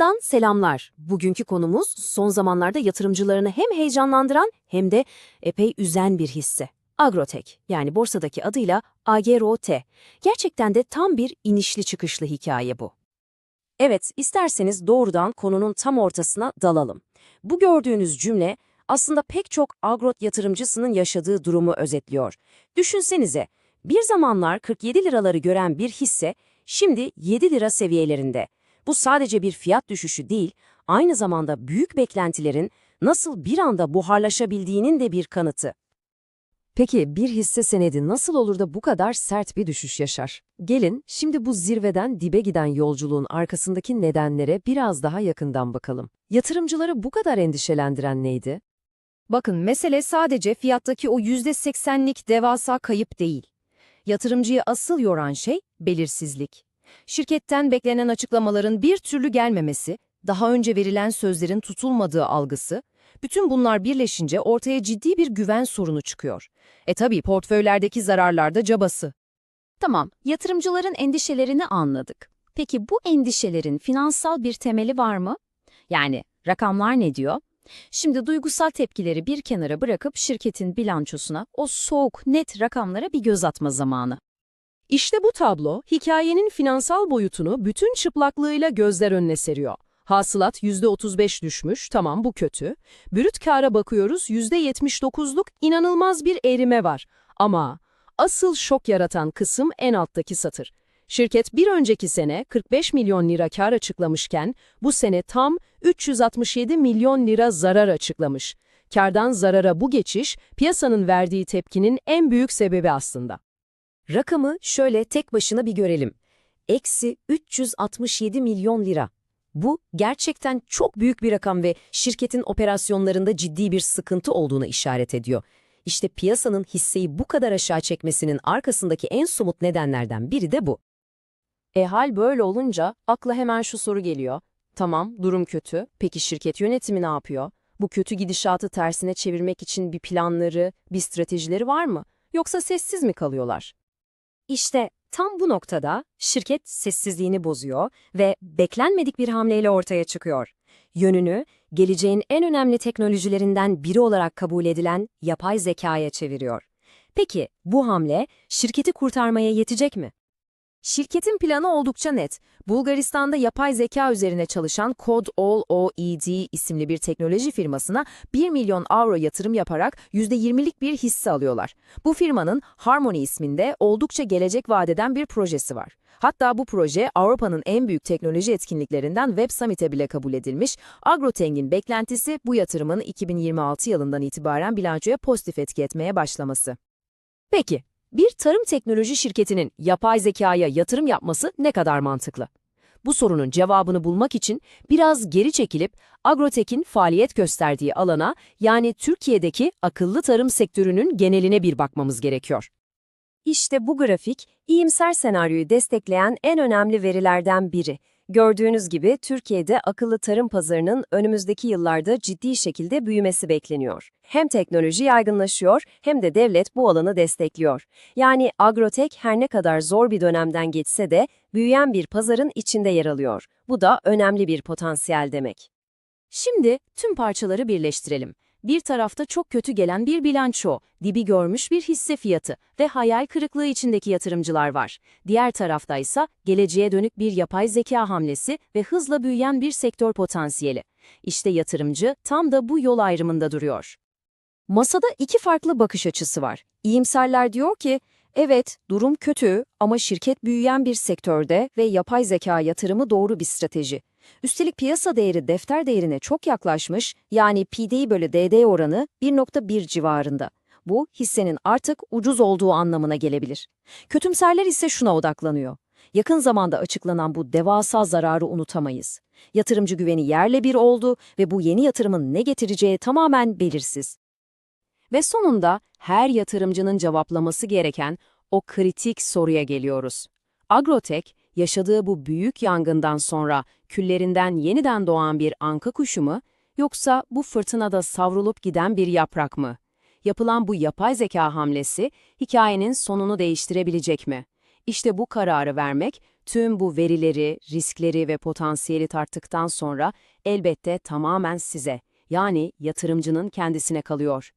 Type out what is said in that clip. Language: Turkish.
London'dan selamlar. Bugünkü konumuz son zamanlarda yatırımcılarını hem heyecanlandıran hem de epey üzen bir hisse. Agrotek yani borsadaki adıyla AGROT. Gerçekten de tam bir inişli çıkışlı hikaye bu. Evet, isterseniz doğrudan konunun tam ortasına dalalım. Bu gördüğünüz cümle aslında pek çok agrot yatırımcısının yaşadığı durumu özetliyor. Düşünsenize, bir zamanlar 47 liraları gören bir hisse şimdi 7 lira seviyelerinde. Bu sadece bir fiyat düşüşü değil, aynı zamanda büyük beklentilerin nasıl bir anda buharlaşabildiğinin de bir kanıtı. Peki bir hisse senedi nasıl olur da bu kadar sert bir düşüş yaşar? Gelin şimdi bu zirveden dibe giden yolculuğun arkasındaki nedenlere biraz daha yakından bakalım. Yatırımcıları bu kadar endişelendiren neydi? Bakın mesele sadece fiyattaki o %80'lik devasa kayıp değil. Yatırımcıyı asıl yoran şey belirsizlik. Şirketten beklenen açıklamaların bir türlü gelmemesi, daha önce verilen sözlerin tutulmadığı algısı, bütün bunlar birleşince ortaya ciddi bir güven sorunu çıkıyor. E tabii portföylerdeki zararlar da cabası. Tamam, yatırımcıların endişelerini anladık. Peki bu endişelerin finansal bir temeli var mı? Yani rakamlar ne diyor? Şimdi duygusal tepkileri bir kenara bırakıp şirketin bilançosuna, o soğuk, net rakamlara bir göz atma zamanı. İşte bu tablo, hikayenin finansal boyutunu bütün çıplaklığıyla gözler önüne seriyor. Hasılat %35 düşmüş, tamam bu kötü. Brüt kâra bakıyoruz, %79'luk inanılmaz bir erime var. Ama asıl şok yaratan kısım en alttaki satır. Şirket bir önceki sene 45 milyon lira kar açıklamışken bu sene tam 367 milyon lira zarar açıklamış. Kardan zarara bu geçiş piyasanın verdiği tepkinin en büyük sebebi aslında. Rakamı şöyle tek başına bir görelim. Eksi 367 milyon lira. Bu gerçekten çok büyük bir rakam ve şirketin operasyonlarında ciddi bir sıkıntı olduğuna işaret ediyor. İşte piyasanın hisseyi bu kadar aşağı çekmesinin arkasındaki en somut nedenlerden biri de bu. E hal böyle olunca akla hemen şu soru geliyor. Tamam, durum kötü. Peki şirket yönetimi ne yapıyor? Bu kötü gidişatı tersine çevirmek için bir planları, bir stratejileri var mı? Yoksa sessiz mi kalıyorlar? İşte tam bu noktada şirket sessizliğini bozuyor ve beklenmedik bir hamleyle ortaya çıkıyor. Yönünü geleceğin en önemli teknolojilerinden biri olarak kabul edilen yapay zekaya çeviriyor. Peki bu hamle şirketi kurtarmaya yetecek mi? Şirketin planı oldukça net. Bulgaristan'da yapay zeka üzerine çalışan Code All OED isimli bir teknoloji firmasına 1 milyon avro yatırım yaparak %20'lik bir hisse alıyorlar. Bu firmanın Harmony isminde oldukça gelecek vadeden bir projesi var. Hatta bu proje Avrupa'nın en büyük teknoloji etkinliklerinden Web Summit'e bile kabul edilmiş. Agroteng'in beklentisi bu yatırımın 2026 yılından itibaren bilançoya pozitif etki etmeye başlaması. Peki, bir tarım teknoloji şirketinin yapay zekaya yatırım yapması ne kadar mantıklı? Bu sorunun cevabını bulmak için biraz geri çekilip Agrotek'in faaliyet gösterdiği alana yani Türkiye'deki akıllı tarım sektörünün geneline bir bakmamız gerekiyor. İşte bu grafik, iyimser senaryoyu destekleyen en önemli verilerden biri. Gördüğünüz gibi Türkiye'de akıllı tarım pazarının önümüzdeki yıllarda ciddi şekilde büyümesi bekleniyor. Hem teknoloji yaygınlaşıyor hem de devlet bu alanı destekliyor. Yani agrotek her ne kadar zor bir dönemden geçse de büyüyen bir pazarın içinde yer alıyor. Bu da önemli bir potansiyel demek. Şimdi tüm parçaları birleştirelim. Bir tarafta çok kötü gelen bir bilanço, dibi görmüş bir hisse fiyatı ve hayal kırıklığı içindeki yatırımcılar var. Diğer tarafta ise geleceğe dönük bir yapay zeka hamlesi ve hızla büyüyen bir sektör potansiyeli. İşte yatırımcı tam da bu yol ayrımında duruyor. Masada iki farklı bakış açısı var. İyimserler diyor ki, evet durum kötü ama şirket büyüyen bir sektörde ve yapay zeka yatırımı doğru bir strateji. Üstelik piyasa değeri defter değerine çok yaklaşmış, yani PD bölü DD oranı 1.1 civarında. Bu, hissenin artık ucuz olduğu anlamına gelebilir. Kötümserler ise şuna odaklanıyor. Yakın zamanda açıklanan bu devasa zararı unutamayız. Yatırımcı güveni yerle bir oldu ve bu yeni yatırımın ne getireceği tamamen belirsiz. Ve sonunda her yatırımcının cevaplaması gereken o kritik soruya geliyoruz. Agrotek, yaşadığı bu büyük yangından sonra küllerinden yeniden doğan bir anka kuşu mu, yoksa bu fırtınada savrulup giden bir yaprak mı? Yapılan bu yapay zeka hamlesi hikayenin sonunu değiştirebilecek mi? İşte bu kararı vermek Tüm bu verileri, riskleri ve potansiyeli tarttıktan sonra elbette tamamen size, yani yatırımcının kendisine kalıyor.